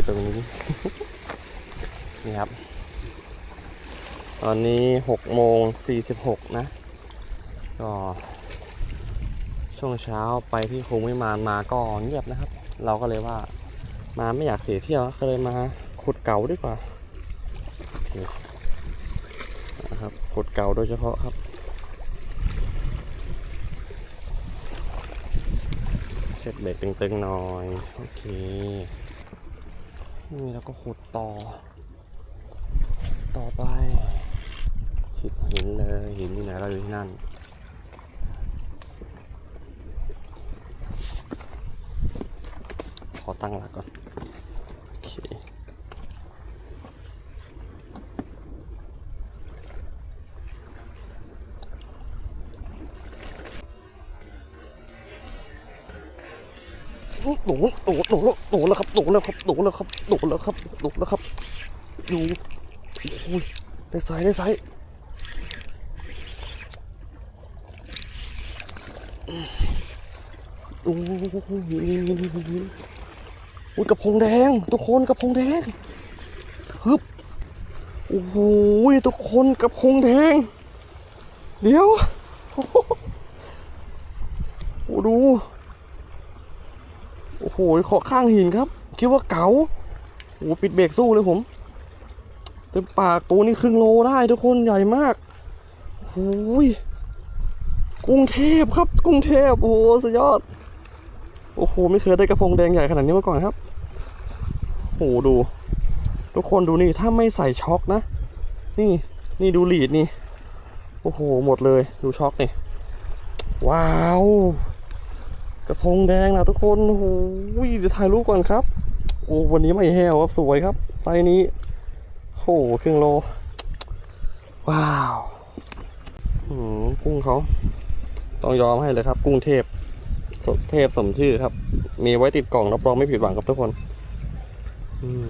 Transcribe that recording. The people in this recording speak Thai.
ือตรงนี้ นี่ครับ ตอนนี้หกโมงสี่สิบหกนะ ก็ช่วงเช้าไปที่คงไม่มานมาก็เงียบนะครับ เราก็เลยว่ามาไม่อยากเสียเที่ยวก็เลยมาขุดเก่าดีกว่าคนะครับขุดเก่าโดยเฉพาะครับเช็ดเบรกตึงๆหน่อย โอเค นี่แล้วก็ขุดต่อ ต่อไปชิดหินเลยหินที่ไหนเราอยู่ที่นั่นขอตั้งหลักก่อน หนูหนูหนูหนูแล้วครับหนูแล้วครับหนูแล้วครับหนูแล้วครับหนูแล้วครับอยู่โอ้ยได้ไซส์ได้ส์โอ้ยโอ้ยกระพงแดงทุกคนกระพงแดงฮึบโอ้โหทุกคนกระพงแดง เดี๋ยวโอ้โหโอ้ดู โอ้โหขอข้างหินครับ คิดว่าเก๋าโอ้โหปิดเบรกสู้เลยผมเต็มปากตัวนี้ครึ่งโลได้ทุกคนใหญ่มากโอ้ยกรุงเทพครับกรุงเทพโอ้โหสุดยอด โอ้โหไม่เคยได้กระพงแดงใหญ่ขนาดนี้มาก่อนครับโอ้โหดู ทุกคนดูนี่ถ้าไม่ใส่ช็อคนะ นี่นี่ดูลีดนี่ โอ้โหหมดเลยดูช็อคนี่ ว้าว กระพงแดงนะทุกคนโอ้โหเดี๋ยวถ่ายรูปก่อนครับ โอ้วันนี้ไม่แห้วครับสวยครับไซนี้โอ้โหครึ่งโล ว้าวอืมกุ้งเขาต้องยอมให้เลยครับ กุ้งเทพสเทพสมชื่อครับ มีไว้ติดกล่องรับรองไม่ผิดหวังครับทุกคน อืม